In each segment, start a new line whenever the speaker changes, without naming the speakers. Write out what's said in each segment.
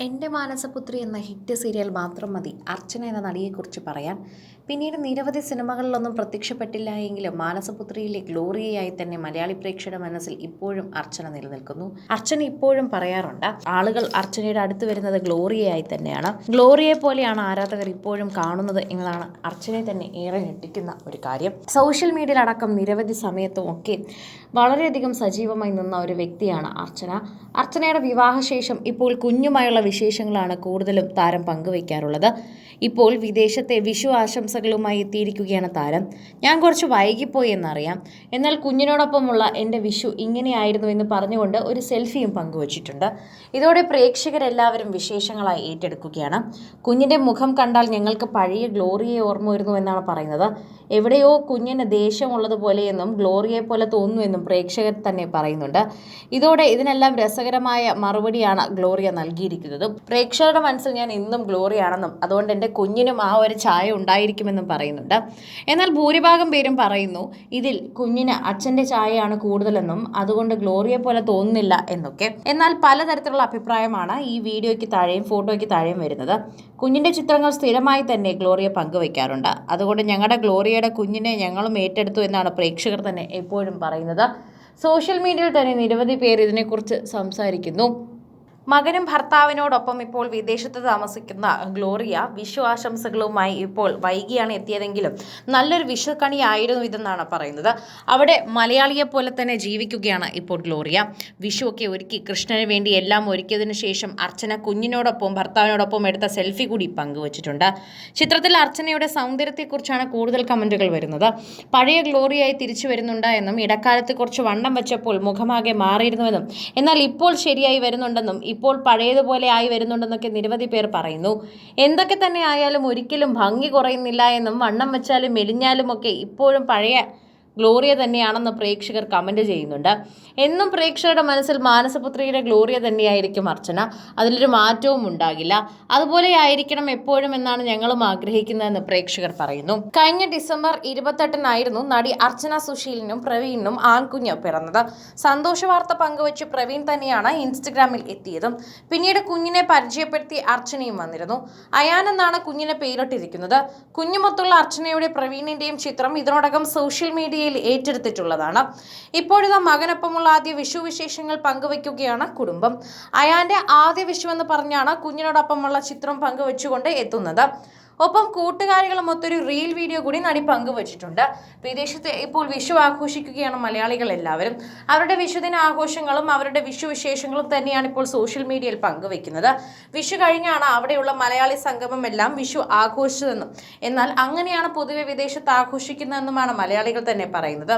എന്റെ മാനസപുത്രി എന്ന hit serial മാത്രം മതി. അർച്ചന എന്ന നടിയെക്കുറിച്ച് പറയാൻ പിന്നീട് നിരവധി സിനിമകളിലൊന്നും പ്രത്യക്ഷപ്പെട്ടില്ല എങ്കിലും മാനസപുത്രിയിലെ ഗ്ലോറിയയായി തന്നെ മലയാളി പ്രേക്ഷകരുടെ മനസ്സിൽ ഇപ്പോഴും അർച്ചന നിലനിൽക്കുന്നു. അർച്ചന ഇപ്പോഴും പറയാറുണ്ട് ആളുകൾ അർച്ചനയുടെ അടുത്ത് വരുന്നത് ഗ്ലോറിയയായി തന്നെയാണ്. ഗ്ലോറിയെ പോലെയാണ് ആരാധകർ ഇപ്പോഴും കാണുന്നത് എന്നതാണ് അർച്ചനയെ തന്നെ ഏറെ ഞെട്ടിക്കുന്ന ഒരു കാര്യം. സോഷ്യൽ മീഡിയയിലടക്കം നിരവധി സമയത്തും ഒക്കെ വളരെയധികം സജീവമായി നിന്ന ഒരു വ്യക്തിയാണ് അർച്ചന. അർച്ചനയുടെ വിവാഹശേഷം ഇപ്പോൾ കുഞ്ഞുമായുള്ള വിശേഷങ്ങളാണ് കൂടുതലും താരം പങ്കുവയ്ക്കാറുള്ളത്. ഇപ്പോൾ വിദേശത്തെ വിഷു ആശംസകളുമായി എത്തിയിരിക്കുകയാണ് താരം. ഞാൻ കുറച്ച് വൈകിപ്പോയി എന്നറിയാം. എന്നാൽ കുഞ്ഞിനോടൊപ്പമുള്ള എന്റെ വിഷു ഇങ്ങനെയായിരുന്നു എന്ന് പറഞ്ഞുകൊണ്ട് ഒരു സെൽഫിയും പങ്കുവച്ചിട്ടുണ്ട്. ഇതോടെ പ്രേക്ഷകരെല്ലാവരും വിശേഷങ്ങളായി ഏറ്റെടുക്കുകയാണ്. കുഞ്ഞിന്റെ മുഖം കണ്ടാൽ ഞങ്ങൾക്ക് പഴയ ഗ്ലോറിയെ ഓർമ്മ വരുന്നു എന്നാണ് പറയുന്നത്. എവിടെയോ കുഞ്ഞിന് ദേഷ്യമുള്ളതുപോലെയെന്നും ഗ്ലോറിയെ പോലെ തോന്നുന്നുവെന്നും പ്രേക്ഷകർ തന്നെ പറയുന്നുണ്ട്. ഇതോടെ ഇതിനെല്ലാം രസകരമായ മറുപടിയാണ് ഗ്ലോറിയ നൽകിയിരിക്കുന്നത്. പ്രേക്ഷകരുടെ മനസ്സിൽ ഞാൻ ഇന്നും ഗ്ലോറിയാണെന്നും അതുകൊണ്ട് എന്റെ കുഞ്ഞിനും ആ ഒരു ചായ ഉണ്ടായിരിക്കുമെന്നും പറയുന്നുണ്ട്. എന്നാൽ ഭൂരിഭാഗം പേരും പറയുന്നു ഇതിൽ കുഞ്ഞിന് അച്ഛന്റെ ചായയാണ് കൂടുതലെന്നും അതുകൊണ്ട് ഗ്ലോറിയെ പോലെ തോന്നുന്നില്ല എന്നൊക്കെ. എന്നാൽ പലതരത്തിലുള്ള അഭിപ്രായമാണ് ഈ വീഡിയോയ്ക്ക് താഴെയും ഫോട്ടോയ്ക്ക് താഴെയും വരുന്നത്. കുഞ്ഞിന്റെ ചിത്രങ്ങൾ സ്ഥിരമായി തന്നെ ഗ്ലോറിയ പങ്കുവയ്ക്കാറുണ്ട്. അതുകൊണ്ട് ഞങ്ങളുടെ ഗ്ലോറിയയുടെ കുഞ്ഞിനെ ഞങ്ങളും ഏറ്റെടുത്തു എന്നാണ് പ്രേക്ഷകർ തന്നെ എപ്പോഴും പറയുന്നത്. സോഷ്യൽ മീഡിയയിൽ തന്നെ നിരവധി പേർ ഇതിനെക്കുറിച്ച് സംസാരിക്കുന്നു. മകനും ഭർത്താവിനോടൊപ്പം ഇപ്പോൾ വിദേശത്ത് താമസിക്കുന്ന ഗ്ലോറിയ വിഷു ആശംസകളുമായി ഇപ്പോൾ വൈകിയാണ് എത്തിയതെങ്കിലും നല്ലൊരു വിഷുക്കണിയായിരുന്നു ഇതെന്നാണ് പറയുന്നത്. അവിടെ മലയാളിയെ പോലെ തന്നെ ജീവിക്കുകയാണ് ഇപ്പോൾ ഗ്ലോറിയ. വിഷു ഒക്കെ ഒരുക്കി കൃഷ്ണന് വേണ്ടി എല്ലാം ഒരുക്കിയതിനു ശേഷം അർച്ചന കുഞ്ഞിനോടൊപ്പം ഭർത്താവിനോടൊപ്പം എടുത്ത സെൽഫി കൂടി പങ്കുവച്ചിട്ടുണ്ട്. ചിത്രത്തിൽ അർച്ചനയുടെ സൗന്ദര്യത്തെക്കുറിച്ചാണ് കൂടുതൽ കമന്റുകൾ വരുന്നത്. പഴയ ഗ്ലോറിയായി തിരിച്ചു വരുന്നുണ്ട് എന്നും ഇടക്കാലത്ത് കുറച്ച് വണ്ണം വെച്ചപ്പോൾ മുഖമാകെ മാറിയിരുന്നുവെന്നും എന്നാൽ ഇപ്പോൾ ശരിയായി വരുന്നുണ്ടെന്നും ഇപ്പോൾ പഴയതുപോലെ ആയി വരുന്നുണ്ടെന്നൊക്കെ നിരവധി പേർ പറയുന്നു. എന്തൊക്കെ തന്നെ ആയാലും ഒരിക്കലും ഭംഗി കുറയുന്നില്ല എന്നും വണ്ണം വെച്ചാലും മെലിഞ്ഞാലും ഒക്കെ ഇപ്പോഴും പഴയ ഗ്ലോറിയ തന്നെയാണെന്ന് പ്രേക്ഷകർ കമന്റ് ചെയ്യുന്നുണ്ട്. എന്നും പ്രേക്ഷകരുടെ മനസ്സിൽ മാനസപുത്രിയുടെ ഗ്ലോറിയ തന്നെയായിരിക്കും അർച്ചന. അതിലൊരു മാറ്റവും ഉണ്ടാകില്ല. അതുപോലെ ആയിരിക്കണം എപ്പോഴും എന്നാണ് ഞങ്ങളും ആഗ്രഹിക്കുന്നതെന്ന് പ്രേക്ഷകർ പറയുന്നു. കഴിഞ്ഞ ഡിസംബർ ഇരുപത്തെട്ടിനായിരുന്നു നടി അർച്ചന സുശീലിനും പ്രവീണിനും ആൺകുഞ്ഞ് പിറന്നത്. സന്തോഷ വാർത്ത പങ്കുവച്ച് പ്രവീൺ തന്നെയാണ് ഇൻസ്റ്റഗ്രാമിൽ എത്തിയതും. പിന്നീട് കുഞ്ഞിനെ പരിചയപ്പെടുത്തി അർച്ചനയും വന്നിരുന്നു. അയാൻ എന്നാണ് കുഞ്ഞിനെ പേരിട്ടിരിക്കുന്നത്. കുഞ്ഞുമൊത്തുള്ള അർച്ചനയുടെ പ്രവീണിന്റെയും ചിത്രം ഇതിനോടകം സോഷ്യൽ മീഡിയയിൽ ഏറ്റെടുത്തിട്ടുള്ളതാണ്. ഇപ്പോഴിതാ മകനൊപ്പമുള്ള ആദ്യ വിഷു വിശേഷങ്ങൾ പങ്കുവയ്ക്കുകയാണ് കുടുംബം. അയാന്റെ ആദ്യ വിഷു എന്ന് പറഞ്ഞാണ് കുഞ്ഞിനോടൊപ്പമുള്ള ചിത്രം പങ്കുവച്ചുകൊണ്ട് എത്തുന്നത്. ഒപ്പം കൂട്ടുകാരികളും ഒത്തൊരു റീൽ വീഡിയോ കൂടി നടി പങ്കുവച്ചിട്ടുണ്ട്. വിദേശത്ത് ഇപ്പോൾ വിഷു ആഘോഷിക്കുകയാണ് മലയാളികൾ എല്ലാവരും. അവരുടെ വിഷുദിന ആഘോഷങ്ങളും അവരുടെ വിഷു വിശേഷങ്ങളും തന്നെയാണ് ഇപ്പോൾ സോഷ്യൽ മീഡിയയിൽ പങ്കുവെക്കുന്നത് വിഷു കഴിഞ്ഞാണ് അവിടെയുള്ള മലയാളി സംഗമം എല്ലാം വിഷു ആഘോഷിച്ചതെന്നും എന്നാൽ അങ്ങനെയാണ് പൊതുവെ വിദേശത്ത് ആഘോഷിക്കുന്നതെന്നുമാണ് മലയാളികൾ തന്നെ പറയുന്നത്.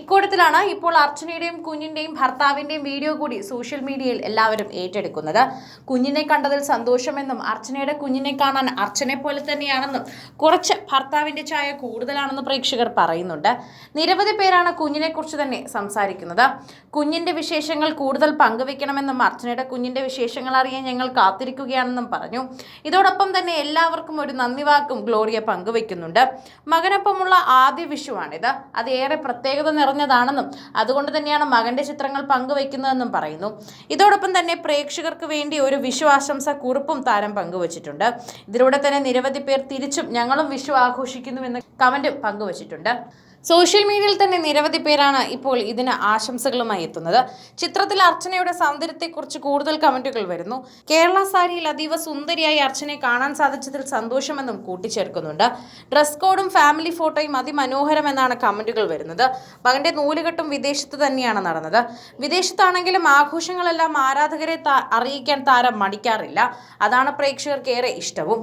ഇക്കൂട്ടത്തിലാണ് ഇപ്പോൾ അർച്ചനയുടെയും കുഞ്ഞിന്റെയും ഭർത്താവിന്റെയും വീഡിയോ കൂടി സോഷ്യൽ മീഡിയയിൽ എല്ലാവരും ഏറ്റെടുക്കുന്നത്. കുഞ്ഞിനെ കണ്ടതിൽ സന്തോഷമെന്നും അർച്ചനയുടെ കുഞ്ഞിനെ കാണാൻ അർച്ചനെ പോലെ തന്നെയാണെന്നും കുറച്ച് ഭർത്താവിന്റെ ചായ കൂടുതലാണെന്ന് പ്രേക്ഷകർ പറയുന്നുണ്ട്. നിരവധി പേരാണ് കുഞ്ഞിനെക്കുറിച്ച് തന്നെ സംസാരിക്കുന്നത്. കുഞ്ഞിന്റെ വിശേഷങ്ങൾ കൂടുതൽ പങ്കുവെക്കണമെന്നും അർച്ചനയുടെ കുഞ്ഞിന്റെ വിശേഷങ്ങൾ അറിയാൻ ഞങ്ങൾ കാത്തിരിക്കുകയാണെന്നും പറഞ്ഞു. ഇതോടൊപ്പം തന്നെ എല്ലാവർക്കും ഒരു നന്ദി വാക്കും ഗ്ലോറിയ പങ്കുവെക്കുന്നുണ്ട്. മകനൊപ്പമുള്ള ആദ്യ വിഷുവാണിത്. അത് ഏറെ പ്രത്യേകത നിറഞ്ഞതാണെന്നും അതുകൊണ്ട് തന്നെയാണ് മകന്റെ ചിത്രങ്ങൾ പങ്കുവെക്കുന്നതെന്നും പറയുന്നു. ഇതോടൊപ്പം തന്നെ പ്രേക്ഷകർക്ക് വേണ്ടി ഒരു വിഷു ആശംസ കുറിപ്പും താരം പങ്കുവച്ചിട്ടുണ്ട്. ഇതിലൂടെ തന്നെ നിരവധി പേർ തിരിച്ചും ഞങ്ങളും വിഷു ആഘോഷിക്കുന്നുവെന്ന് കമന്റ് പങ്കുവച്ചിട്ടുണ്ട്. സോഷ്യൽ മീഡിയയിൽ തന്നെ നിരവധി പേരാണ് ഇപ്പോൾ ഇതിന് ആശംസകളുമായി എത്തുന്നത്. ചിത്രത്തിൽ അർച്ചനയുടെ സൗന്ദര്യത്തെക്കുറിച്ച് കൂടുതൽ കമന്റുകൾ വരുന്നു. കേരള സാരിയിൽ അതീവ സുന്ദരിയായി അർച്ചനയെ കാണാൻ സാധിച്ചതിൽ സന്തോഷമെന്നും കൂട്ടിച്ചേർക്കുന്നുണ്ട്. ഡ്രസ് കോഡും ഫാമിലി ഫോട്ടോയും അതിമനോഹരമെന്നാണ് കമന്റുകൾ വരുന്നത്. മകന്റെ നൂലുകെട്ടും വിദേശത്ത് തന്നെയാണ് നടന്നത്. വിദേശത്താണെങ്കിലും ആഘോഷങ്ങളെല്ലാം ആരാധകരെ അറിയിക്കാൻ താരം മടിക്കാറില്ല. അതാണ് പ്രേക്ഷകർക്ക് ഏറെ ഇഷ്ടവും.